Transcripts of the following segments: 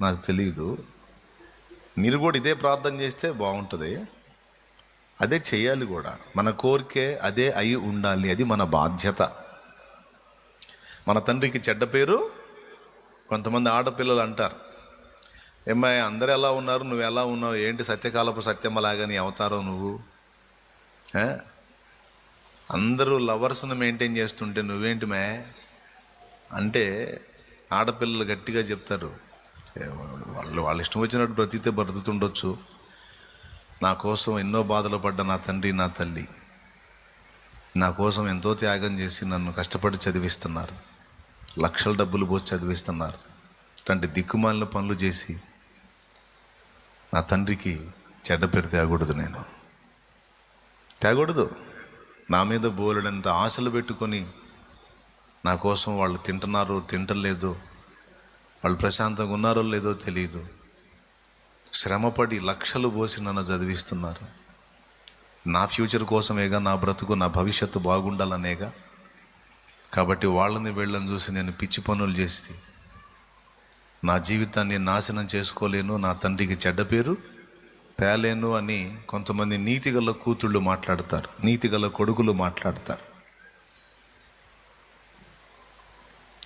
నాకు తెలియదు మీరు కూడా ఇదే ప్రార్థన చేస్తే బాగుంటుంది. అదే చేయాలి కూడా. మన కోరికే అదే అయి ఉండాలి. అది మన బాధ్యత. మన తండ్రికి చెడ్డ పేరు కొంతమంది ఆడపిల్లలు అంటారు. ఏమ్మాయి అందరు ఎలా ఉన్నారు? నువ్వు ఎలా ఉన్నావు? ఏంటి సత్యకాలపు సత్యమ్మలాగా నీ అవతారం నువ్వు? అందరూ లవర్స్ని మెయింటైన్ చేస్తుంటే నువ్వేంటి మే? అంటే ఆడపిల్లలు గట్టిగా చెప్తారు. వాళ్ళు వాళ్ళ ఇష్టం వచ్చినట్టు బ్రతికితే బ్రతుకుతుండొచ్చు. నా కోసం ఎన్నో బాధలు పడ్డ నా తండ్రి నా తల్లి. నా కోసం ఎంతో త్యాగం చేసి నన్ను కష్టపడి చదివిస్తున్నారు. లక్షల డబ్బులు పోసి చదివిస్తున్నారు. ఇట్లాంటి దిక్కుమాలిన పనులు చేసి నా తండ్రికి చెడ్డ పేరు తేగూడదు నేను. తేగూడదు నా మీద బోలెడంత ఆశలు పెట్టుకొని నా కోసం వాళ్ళు తింటున్నారు తింటలేదు వాళ్ళు ప్రశాంతంగా ఉన్నారో లేదో తెలియదు శ్రమపడి లక్షలు పోసి నన్ను చదివిస్తున్నారు. నా ఫ్యూచర్ కోసమేగా నా బ్రతుకు నా భవిష్యత్తు బాగుండాలనేగా. కాబట్టి వాళ్ళని వెళ్ళని చూసి నేను పిచ్చి పనులు చేస్తే నా జీవితాన్ని నాశనం చేసుకోలేను నా తండ్రికి చెడ్డ పేరు తేలేను అని కొంతమంది నీతిగల కూతుళ్ళు మాట్లాడతారు నీతిగల కొడుకులు మాట్లాడతారు.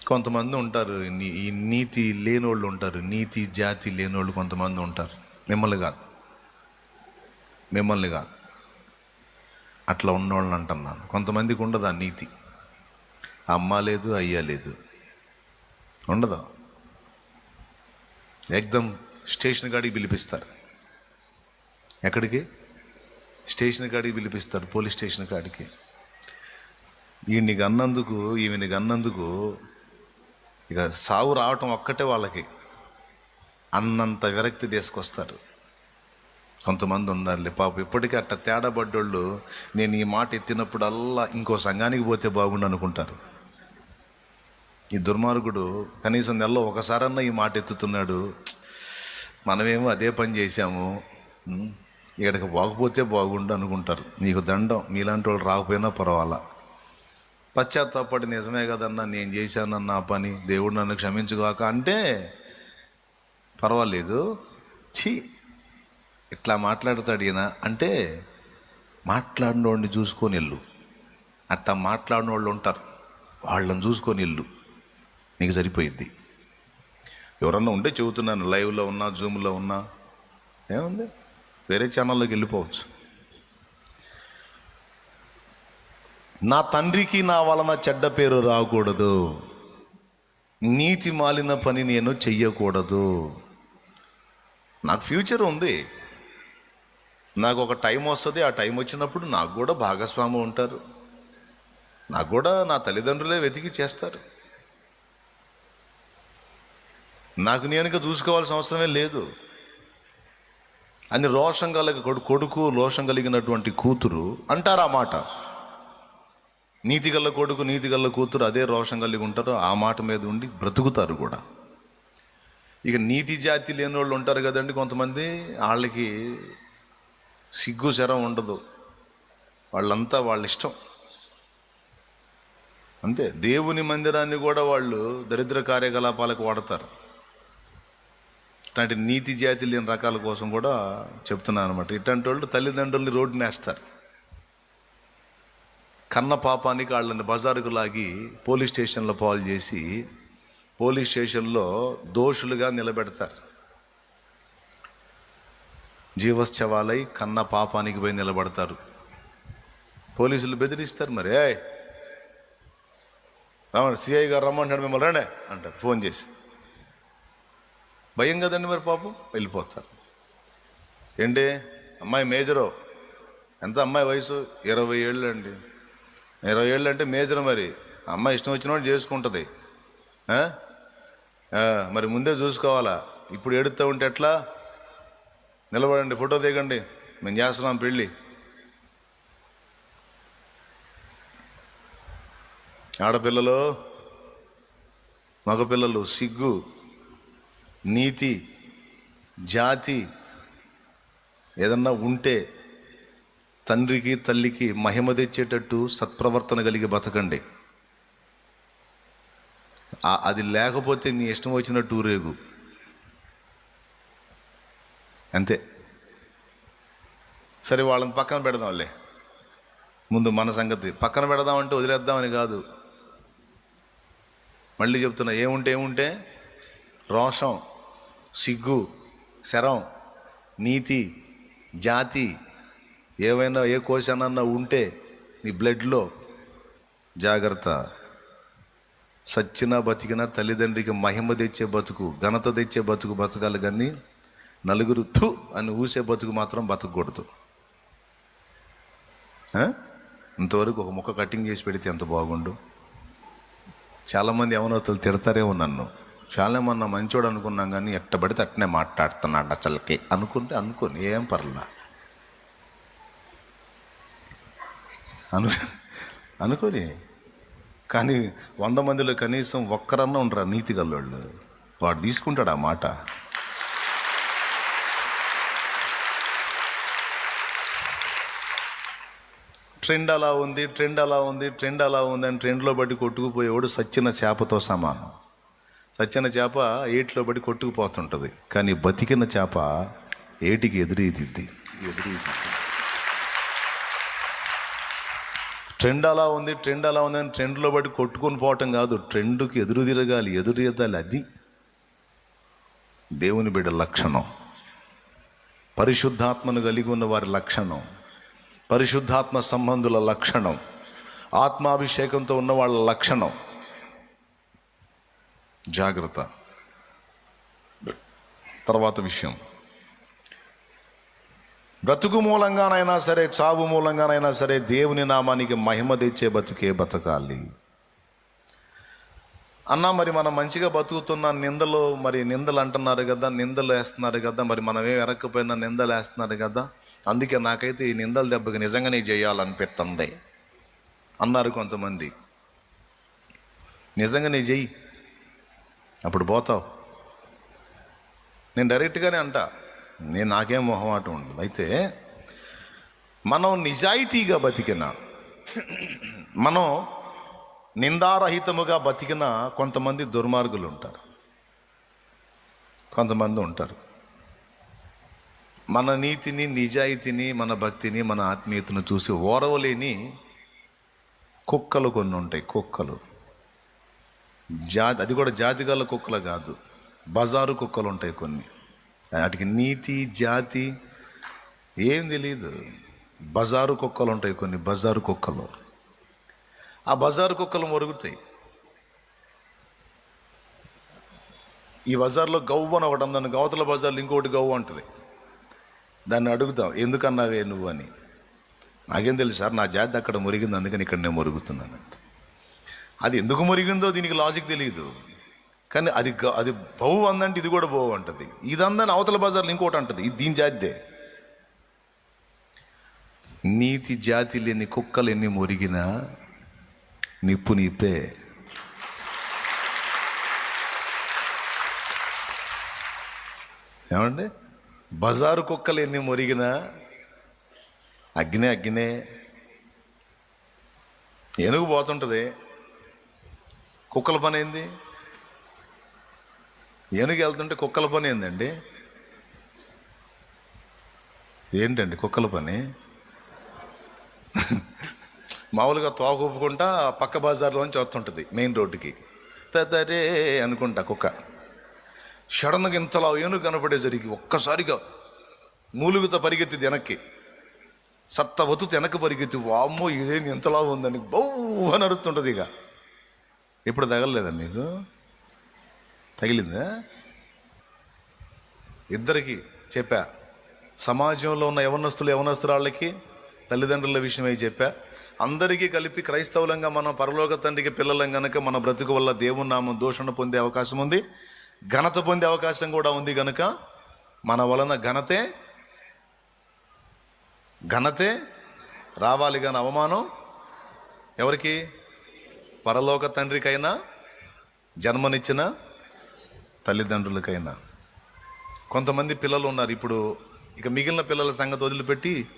కొంతమంది ఉంటారు నీ- ఈ నీతి లేనోళ్ళు ఉంటారు నీతి జాతి లేనోళ్ళు కొంతమంది ఉంటారు. మిమ్మల్ని కాదు. మిమ్మల్ని కాదు. అట్లా ఉన్నోళ్ళని అంటున్నాను. కొంతమందికి ఉండదు ఆ నీతి. అమ్మ లేదు అయ్యా లేదు. ఉండదు? ఎగ్దం స్టేషన్ కాడికి పిలిపిస్తారు. ఎక్కడికి? స్టేషన్ కాడికి పిలిపిస్తారు పోలీస్ స్టేషన్ కాడికి. ఈయన్ని గన్నందుకు ఈమెని గన్నందుకు ఇక సావు రావటం ఒక్కటే వాళ్ళకి. అన్నంత విరక్తి తీసుకొస్తారు. కొంతమంది ఉన్నారులే పాపం ఇప్పటికీ అట్ట తేడాబడ్డోళ్ళు నేను ఈ మాట ఎత్తినప్పుడల్లా ఇంకో సంఘానికి పోతే బాగుండు అనుకుంటారు. ఈ దుర్మార్గుడు కనీసం నెలలో ఒకసారన్నా ఈ మాట ఎత్తుతున్నాడు. మనమేమో అదే పని చేశాము. ఇక్కడికి పోకపోతే బాగుండు అనుకుంటారు. నీకు దండం మీలాంటి వాళ్ళు రాకపోయినా పర్వాలా? పశ్చాత్తాపడి నిజమే కదన్నా నేను చేశానన్న ఆ పని దేవుడు నన్ను క్షమించుగాక అంటే పర్వాలేదు. ఛీ ఇట్లా మాట్లాడతాడు ఈయన. అంటే మాట్లాడినోడిని చూసుకొని ఇల్లు అట్టా మాట్లాడిన వాళ్ళు ఉంటారు. వాళ్ళని చూసుకొని ఇల్లు నీకు సరిపోయిద్ది. ఎవరన్నా ఉంటే చెబుతున్నాను. లైవ్లో ఉన్నా జూమ్లో ఉన్నా. ఏముంది? వేరే ఛానల్లోకి వెళ్ళిపోవచ్చు. నా తండ్రికి నా వలన చెడ్డ పేరు రాకూడదు. నీతి మాలిన పని నేను చెయ్యకూడదు. నాకు ఫ్యూచర్ ఉంది. నాకు ఒక టైం వస్తుంది ఆ టైం వచ్చినప్పుడు నాకు కూడా భాగస్వామి ఉంటారు. నాకు కూడా నా తల్లిదండ్రులే వెతికి చేస్తారు. నాకు నేనుగా చూసుకోవాల్సిన అవసరమే లేదు. అని రోషం కలిగి కొడుకు రోషం కలిగినటువంటి కూతురు అంటారు ఆ మాట. నీతిగల్ల కొడుకు నీతిగల్ల కూతురు అదే రోషం కలిగి ఉంటారు. ఆ మాట మీద ఉండి బ్రతుకుతారు కూడా. ఇక నీతి జాతి లేని వాళ్ళు ఉంటారు కదండి కొంతమంది. వాళ్ళకి సిగ్గు శరం ఉండదు. వాళ్ళంతా వాళ్ళ ఇష్టం. అంతే. దేవుని మందిరాన్ని కూడా వాళ్ళు దరిద్ర కార్యకలాపాలకు వాడతారు. ఇట్లాంటి నీతి జాతి లేని రకాల కోసం కూడా చెప్తున్నాను అనమాట ఇట్లాంటి వాళ్ళు తల్లిదండ్రుల్ని రోడ్డున వేస్తారు కన్న పాపానికి వాళ్ళని బజారుకు లాగి పోలీస్ స్టేషన్లో పాలు చేసి పోలీస్ స్టేషన్లో దోషులుగా నిలబెడతారు. జీవశ్చవాలై కన్న పాపానికి పోయి నిలబడతారు. పోలీసులు బెదిరిస్తారు మరి ఏ రమ్మండి సిఐ గారు రమ్మంటాడు మిమ్మల్ని రండి అంటారు ఫోన్ చేసి. భయం కదండి మరి పాపం? వెళ్ళిపోతారు. ఏంటి అమ్మాయి మేజరు? ఎంత అమ్మాయి వయసు? ఇరవై ఏళ్ళు అండి ఇరవై ఏళ్ళు అంటే మేజర్ మరి. అమ్మ ఇష్టం వచ్చినోడు చేసుకుంటుంది. మరి ముందే చూసుకోవాలా? ఇప్పుడు ఎడుతూ ఉంటే ఎట్లా? నిలబడండి ఫోటో దిగండి. మేము చేస్తున్నాం పెళ్ళి. ఆడపిల్లలు మగపిల్లలు సిగ్గు నీతి జాతి ఏదన్నా ఉంటే తండ్రికి తల్లికి మహిమ తెచ్చేటట్టు సత్ప్రవర్తన కలిగి బతకండి. అది లేకపోతే నీ ఇష్టం వచ్చినట్టు ఊరేగు. అంతే. సరే వాళ్ళని పక్కన పెడదాంలే. ముందు మన సంగతి. పక్కన పెడదామంటే వదిలేద్దామని కాదు. మళ్ళీ చెప్తున్నా ఏముంటే ఏముంటే? రోషం సిగ్గు శరం నీతి జాతి ఏవైనా ఏ కోశానన్నా ఉంటే నీ బ్లడ్లో జాగ్రత్త. సచ్చినా బతికినా తల్లిదండ్రికి మహిమ తెచ్చే బతుకు ఘనత తెచ్చే బతుకు బతకాలి కానీ నలుగురు థు అని ఊసే బతుకు మాత్రం బతకూడదు. ఇంతవరకు ఒక ముక్క కటింగ్ చేసి పెడితే ఎంత బాగుండు? చాలామంది యవనస్తులు తిడతారేమో నన్ను. చాలా మొన్న మంచోడు అనుకున్నాం కానీ ఎట్టబడితే అట్నే అట్టనే మాట్లాడుతున్నాడు అసలుకి. అనుకుంటే అనుకోని ఏం పర్లా. అను అనుకోని కానీ వంద మందిలో కనీసం ఒక్కరన్నా ఉండరా నీతి గల్లోళ్ళు? వాడు తీసుకుంటాడు ఆ మాట. ట్రెండ్ అలా ఉంది ట్రెండ్ అలా ఉంది ట్రెండ్ అలా ఉంది అని ట్రెండ్లో బట్టి కొట్టుకుపోయేవాడు సచ్చిన చేపతో సమానం. సచ్చిన చేప ఏటిలో బట్టి కొట్టుకుపోతుంటుంది. కానీ బతికిన చేప ఏటికి ఎదురీదిద్ది. ఎదురీదిద్ది. ట్రెండ్ అలా ఉంది ట్రెండ్ అలా ఉంది అని ట్రెండ్లో బట్టి కొట్టుకొని పోవటం కాదు. ట్రెండ్కి ఎదురు తిరగాలి ఎదురు ఎదాలి అది దేవుని బిడ్డ లక్షణం. పరిశుద్ధాత్మను కలిగి ఉన్న వారి లక్షణం. పరిశుద్ధాత్మ సంబంధుల లక్షణం. ఆత్మాభిషేకంతో ఉన్న వాళ్ళ లక్షణం. జాగ్రత్త. తర్వాత విషయం. బ్రతుకు మూలంగానైనా సరే చావు మూలంగానైనా సరే దేవుని నామానికి మహిమ తెచ్చే బతుకే బతకాలి. అన్నా మరి మనం మంచిగా బతుకుతున్న నిందలు మరి నిందలు అంటున్నారు కదా నిందలు వేస్తున్నారు కదా మరి మనం ఏం ఎరక్కపోయినా నిందలు వేస్తున్నారు కదా అందుకే నాకైతే ఈ నిందల దెబ్బకి నిజంగానే చేయాలనిపిస్తుంది అన్నారు కొంతమంది. నిజంగానే చెయ్యి అప్పుడు పోతావు. నేను డైరెక్ట్గానే అంటా. నేను నాకేం మొహమాటం ఉండదు. అయితే మనం నిజాయితీగా బతికిన మనం నిందారహితముగా బతికిన కొంతమంది దుర్మార్గులు ఉంటారు. కొంతమంది ఉంటారు. మన నీతిని నిజాయితీని మన భక్తిని మన ఆత్మీయతను చూసి ఓరవలేని కుక్కలు కొన్ని ఉంటాయి కుక్కలు. జాతి అది కూడా జాతి గల కుక్కలు కాదు. బజారు కుక్కలు ఉంటాయి కొన్ని. వాటికి నీతి జాతి ఏం తెలియదు బజారు కుక్కలు ఉంటాయి కొన్ని బజారు కుక్కలు. ఆ బజారు కుక్కలు మొరుగుతాయి. ఈ బజార్లో గవ్వు అని ఒకటి ఉందని గవతల బజార్లో ఇంకోటి గవ్వు ఉంటుంది. దాన్ని అడుగుతాం ఎందుకన్నావే నువ్వు అని. నాకేం తెలుసు సార్ నా జాతి అక్కడ మురిగింది అందుకని ఇక్కడ నేను మురుగుతున్నాను. అది ఎందుకు మురిగిందో దీనికి లాజిక్ తెలియదు కానీ అది అది బహు అందంటే ఇది కూడా బహు అంటుంది. ఇది అందని అవతల బజార్లో ఇంకోటి అంటుంది. ఇది దీని జాతిదే. నీతి జాతి లేని కుక్కలు ఎన్ని మురిగినా నిప్పు నిప్పే ఏమండి? బజారు కుక్కలు ఎన్ని మురిగినా అగ్నే అగ్నే ఏనుగు పోతుంటుంది. కుక్కల పని ఏంది? ఏనుగు వెళ్తుంటే కుక్కల పని ఏందండి? ఏంటండి కుక్కల పని? మామూలుగా తోక ఊపుకుంటా పక్క బజార్లోంచి వస్తుంటుంది మెయిన్ రోడ్డుకి. తరే అనుకుంటా కుక్క. షడన్గా ఇంతలా ఏనుగు కనపడేసరికి ఒక్కసారిగా మూలుగుతో పరిగెత్తి వెనక్కి. సత్త వత్తు వెనక్కి పరిగెత్తి వామ్మో ఇదేంది ఇంతలా ఉందని బౌ అని అరుస్తుంటుంది ఇక. ఇప్పుడు తగలలేదా మీకు? తగిలిందా? ఇద్దరికి చెప్పా. సమాజంలో ఉన్న యవనస్తులు యవనస్తురాళ్ళకి తల్లిదండ్రుల విషయమై చెప్పా. అందరికీ కలిపి క్రైస్తవులంగా మనం పరలోక తండ్రికి పిల్లలం గనక మన బ్రతుకు వల్ల దేవుని నామం దూషణ పొందే అవకాశం ఉంది. ఘనత పొందే అవకాశం కూడా ఉంది గనక మన వలన ఘనతే ఘనతే రావాలి కానీ అవమానం ఎవరికి? పరలోక తండ్రికైనా జన్మనిచ్చిన తల్లిదండ్రులకైనా. కొంతమంది పిల్లలు ఉన్నారు. ఇప్పుడు ఇక మిగిలిన పిల్లల సంగతి వదిలిపెట్టి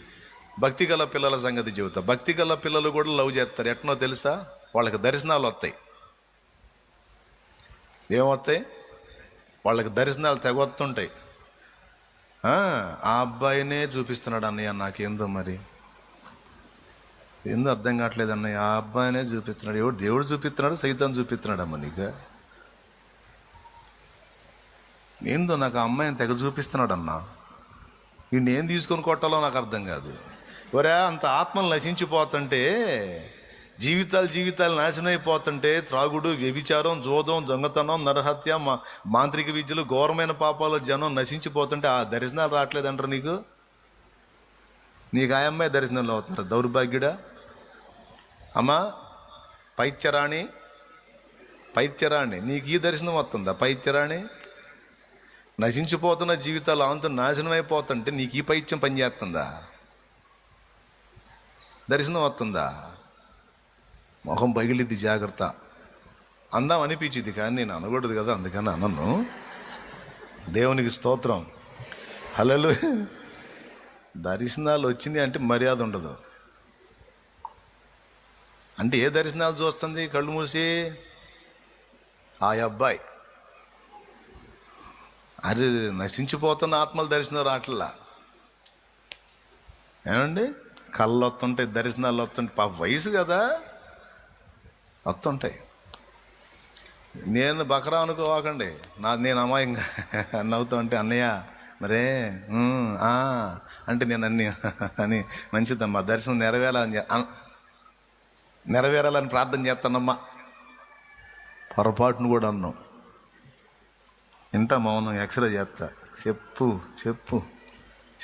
భక్తి గల పిల్లల సంగతి చెబుతా. భక్తి గల పిల్లలు కూడా లవ్ చేస్తారు. ఎట్నో తెలుసా? వాళ్ళకి దర్శనాలు వస్తాయి. ఏమొస్తాయి? వాళ్ళకి దర్శనాలు తెగొత్తుంటాయి ఆ అబ్బాయినే చూపిస్తున్నాడు అన్నయ్య నాకేందో మరి? ఏందో అర్థం కావట్లేదు అన్నయ్య. ఆ అబ్బాయినే చూపిస్తున్నాడు. ఎవడు దేవుడు చూపిస్తున్నాడు? సైతం చూపిస్తున్నాడు అమ్మ నీకు? ఏందో నాకు అమ్మాయిని తెగ చూపిస్తున్నాడన్నా. వీడిని ఏం తీసుకొని కొట్టాలో నాకు అర్థం కాదు. ఒరే అంత ఆత్మలు నశించిపోతుంటే జీవితాలు జీవితాలు నాశనం అయిపోతుంటే త్రాగుడు వ్యభిచారం జోదం దొంగతనం నరహత్య మా మాంత్రిక విద్యలు ఘోరమైన పాపాలు జనం నశించిపోతుంటే ఆ దర్శనాలు రావట్లేదంటారు నీకు? నీకు ఆ అమ్మాయి దర్శనంలో అవుతున్నారు? దౌర్భాగ్యుడా? అమ్మా పైత్యరాణి పైత్యరాణి నీకు ఈ దర్శనం వస్తుందా? పైత్యరాణి? నశించిపోతున్న జీవితాలు అంతా నాశనం అయిపోతుంటే నీకు ఈ పైత్యం పనిచేస్తుందా? దర్శనం వస్తుందా? మొహం పగిలిద్ది జాగ్రత్త. అందాం అనిపించింది కానీ నేను అనకూడదు కదా అందుకని అనను. దేవునికి స్తోత్రం. హలలు దర్శనాలు వచ్చినాయి అంటే మర్యాద ఉండదు. అంటే ఏ దర్శనాలు చూస్తుంది కళ్ళు మూసి? ఆ అబ్బాయి. అరే నశించిపోతున్న ఆత్మల దర్శనం రావట్లా ఏమండి? కళ్ళు వస్తుంటాయి దర్శనాలు వస్తుంటాయి. పాప వయసు కదా. వస్తుంటాయి. నేను బకరా అనుకోవాకండి నా నేను అమ్మాయి నవ్వుతూ ఉంటే అన్నయ్య మరే అంటే నేను అన్ని అని మంచిదమ్మా. దర్శనం నెరవేరాలని నెరవేరాలని ప్రార్థన చేస్తానమ్మా. పొరపాటును కూడా అన్నాం ఇంటా మౌనం ఎక్స్రే చేస్తా. చెప్పు చెప్పు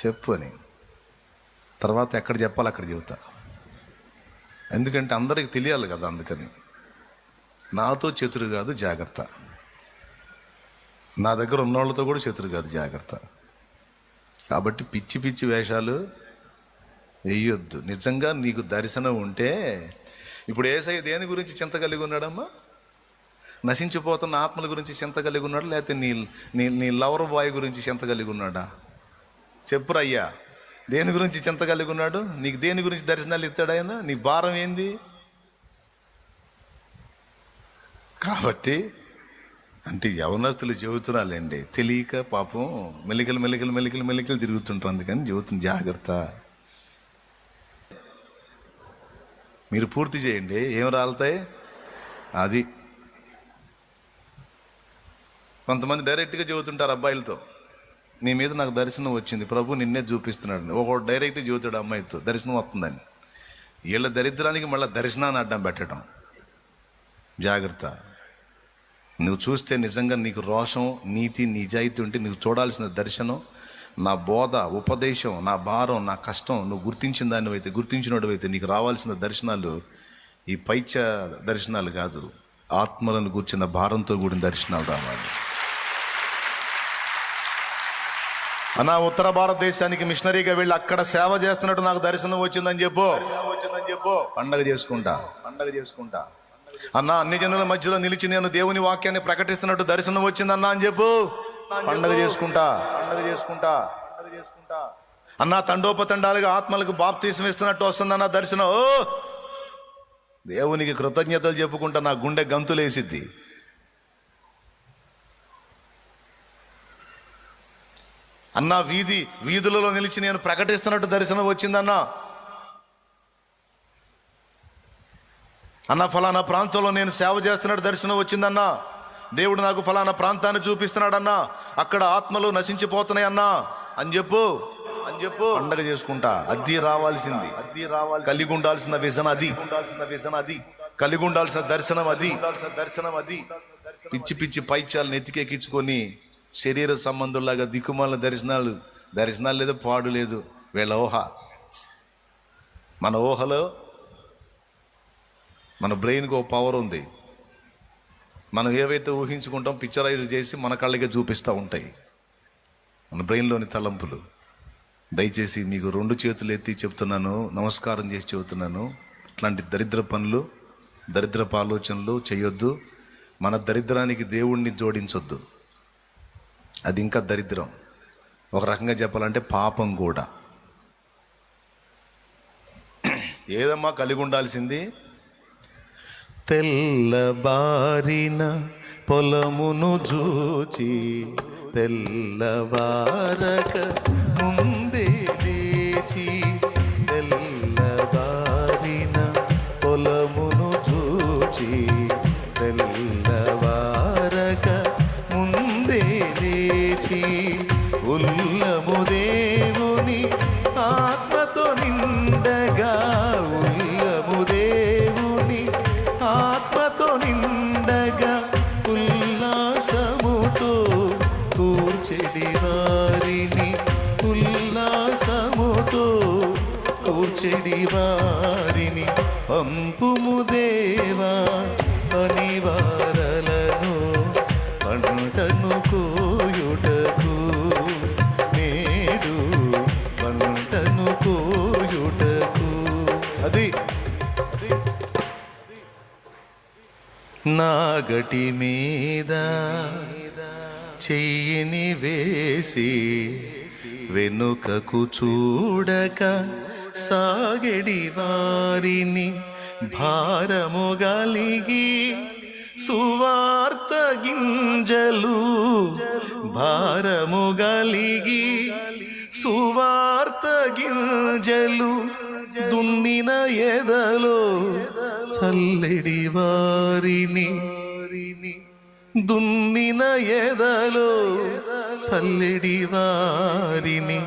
చెప్పు అని. తర్వాత ఎక్కడ చెప్పాలి అక్కడ చెబుతా. ఎందుకంటే అందరికి తెలియాలి కదా అందుకని. నాతో చతురు కాదు జాగ్రత్త. నా దగ్గర ఉన్నవాళ్ళతో కూడా చతురు కాదు జాగ్రత్త. కాబట్టి పిచ్చి పిచ్చి వేషాలు వేయొద్దు. నిజంగా నీకు దర్శనం ఉంటే ఇప్పుడు ఏసై దేని గురించి చింత కలిగి ఉన్నాడమ్మా? నశించిపోతున్న ఆత్మల గురించి చింత కలిగి ఉన్నాడు? లేకపోతే నీ నీ నీ లవర్ బాయ్ గురించి చింత కలిగి ఉన్నాడా? చెప్పురయ్యా దేని గురించి చింత కలిగి ఉన్నాడు? నీకు దేని గురించి దర్శనాలు ఇస్తాడు ఆయన? నీ భారం ఏంది? కాబట్టి అంటే యవనస్తులు చెబుతున్నారండి తెలియక పాపం మెలికలు మెలికలు మెలికలు మెలికలు తిరుగుతుంటారు. అందుకని చెబుతుంది జాగ్రత్త. మీరు పూర్తి చేయండి. ఏం రాలుతాయి? అది. కొంతమంది డైరెక్ట్గా చెబుతుంటారు అబ్బాయిలతో నీ మీద నాకు దర్శనం వచ్చింది ప్రభు నిన్నే చూపిస్తున్నాడు. ఒకడు డైరెక్ట్గా చెబుతాడు అమ్మాయితో దర్శనం వస్తుందని. వీళ్ళ దరిద్రానికి మళ్ళీ దర్శనాన్ని అడ్డం పెట్టడం. జాగ్రత్త. నువ్వు చూస్తే నిజంగా నీకు రోషం నీతి నిజాయితీ ఉంటే నువ్వు చూడాల్సిన దర్శనం నా బోధ ఉపదేశం నా భారం నా కష్టం నువ్వు గుర్తించిన దాన్ని అయితే నీకు రావాల్సిన దర్శనాలు ఈ పైచ దర్శనాలు కాదు. ఆత్మలను కూర్చున్న భారంతో కూడిన దర్శనాలు రావాలి. అన్నా ఉత్తర భారతదేశానికి మిషనరీగా వెళ్ళి అక్కడ సేవ చేస్తున్నట్టు నాకు దర్శనం వచ్చిందని చెప్పు. వచ్చిందని చెప్పు పండగ చేసుకుంటా. పండగ చేసుకుంటా. అన్న అన్ని జనుల మధ్యలో నిలిచి నేను దేవుని వాక్యాన్ని ప్రకటిస్తున్నట్టు దర్శనం వచ్చిందన్నా అని చెప్పు. పండగ చేసుకుంటా. పండగ చేసుకుంటా. పండగ చేసుకుంటా. అన్న తండోపతండాలుగా ఆత్మలకు బాప్తీసం ఇస్తున్నట్టు వస్తుందన్న దర్శనం. దేవునికి కృతజ్ఞతలు చెప్పుకుంటా నా గుండె గంతులేసిద్ది. అన్నా వీధి వీధులలో నిలిచి నేను ప్రకటిస్తున్నట్టు దర్శనం వచ్చిందన్నా. అన్న ఫలానా ప్రాంతంలో నేను సేవ చేస్తున్నట్టు దర్శనం వచ్చిందన్నా. దేవుడు నాకు ఫలానా ప్రాంతాన్ని చూపిస్తున్నాడన్నా. అక్కడ ఆత్మలు నశించిపోతున్నాయన్నా. అని చెప్పు. అని చెప్పు. పండగ చేసుకుంటా. అద్దీ రావాల్సింది. అద్దీ రావాలి కలిగి ఉండాల్సిన విజన్ అది. ఉండాల్సిన విజన్ అది. కలిగి ఉండాల్సిన దర్శనం అది. దర్శనం అది. పిచ్చి పిచ్చి పైచాలను ఎత్తికెక్కించుకొని శరీర సంబంధుల్లాగా దిక్కుమాల దర్శనాలు దర్శనాలు లేదు పాడు లేదు. వీళ్ళ ఊహ. మన ఊహలో మన బ్రెయిన్కి ఒక పవర్ ఉంది. మనం ఏవైతే ఊహించుకుంటాం పిక్చరైజ్ చేసి మన కళ్ళకే చూపిస్తూ ఉంటాయి. మన బ్రెయిన్లోని తలంపులు. దయచేసి మీకు రెండు చేతులు ఎత్తి చెప్తున్నాను నమస్కారం చేసి చెబుతున్నాను. ఇట్లాంటి దరిద్ర పనులు దరిద్రపు ఆలోచనలు చేయొద్దు. మన దరిద్రానికి దేవుణ్ణి జోడించొద్దు. అది ఇంకా దరిద్రం. ఒక రకంగా చెప్పాలంటే పాపం కూడా. ఏదమ్మా కలిగి ఉండాల్సింది? తెల్లబారిన పొలమును చూచి తెల్లవారక ముందు ఉల్లాసముతో కూర్చెడి వారిని. ఉల్లాసముతో కూర్చెడి వారిని. పంపుము దేవా అనివా నాగటి మీద చెయ్యిని వేసి వెనుకకు చూడక సాగడి వారిని భారము గలిగి సువార్త గింజలు భారము గలిగి సువార్త గింజలు దున్నిన ఎదలో చల్లెడి వారిని. దున్నిన ఎదలో చల్లెడి వారిని.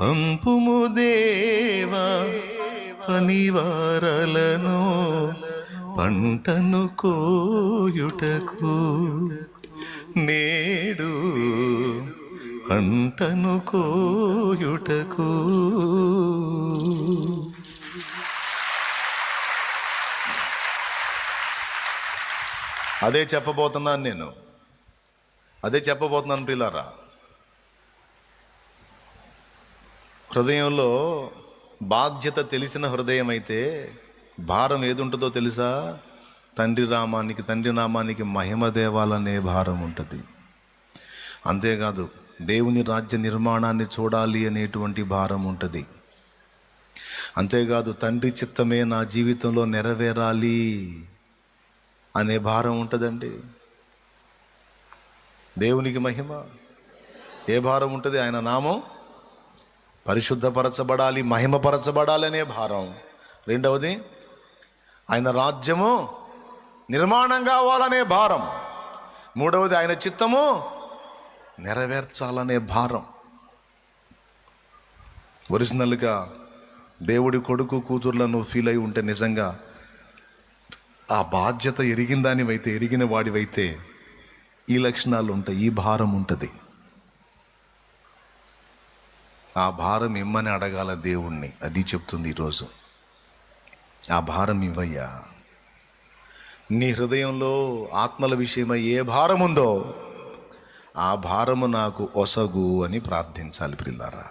పంపుము దేవా అనివారలను పంటను కోయుటకు. నేడు పంటను కోయుటకు. అదే చెప్పబోతున్నాను నేను. అదే చెప్పబోతున్నాను పిల్లారా. హృదయంలో బాధ్యత తెలిసిన హృదయం అయితే భారం ఏదుంటుందో తెలుసా? తండ్రి రామానికి తండ్రి నామానికి మహిమ దేవాలనే భారం ఉంటుంది. అంతేకాదు దేవుని రాజ్య నిర్మాణాన్ని చూడాలి అనేటువంటి భారం ఉంటుంది. అంతేకాదు తండ్రి చిత్తమే నా జీవితంలో నెరవేరాలి. అనే భారం ఉంటుందండి. దేవునికి మహిమ. ఏ భారం ఉంటుంది? ఆయన నామం పరిశుద్ధపరచబడాలి మహిమపరచబడాలి అనే భారం. రెండవది ఆయన రాజ్యము నిర్మాణం కావాలనే భారం. మూడవది ఆయన చిత్తము నెరవేర్చాలనే భారం. ఒరిజినల్గా దేవుడి కొడుకు కూతుర్లను ఫీల్ అయి ఉంటే నిజంగా ఆ బాధ్యత ఎరిగిన దానివైతే ఎరిగిన వాడివైతే ఈ లక్షణాలు ఉంటాయి ఈ భారం ఉంటుంది ఆ భారం ఇమ్మని అడగాల దేవుణ్ణి. అది చెప్తుంది ఈరోజు. ఆ భారం ఇవ్వయ్యా. నీ హృదయంలో ఆత్మల విషయమై ఏ భారం ఉందో ఆ భారము నాకు ఒసగు అని ప్రార్థించాలి పిల్లారా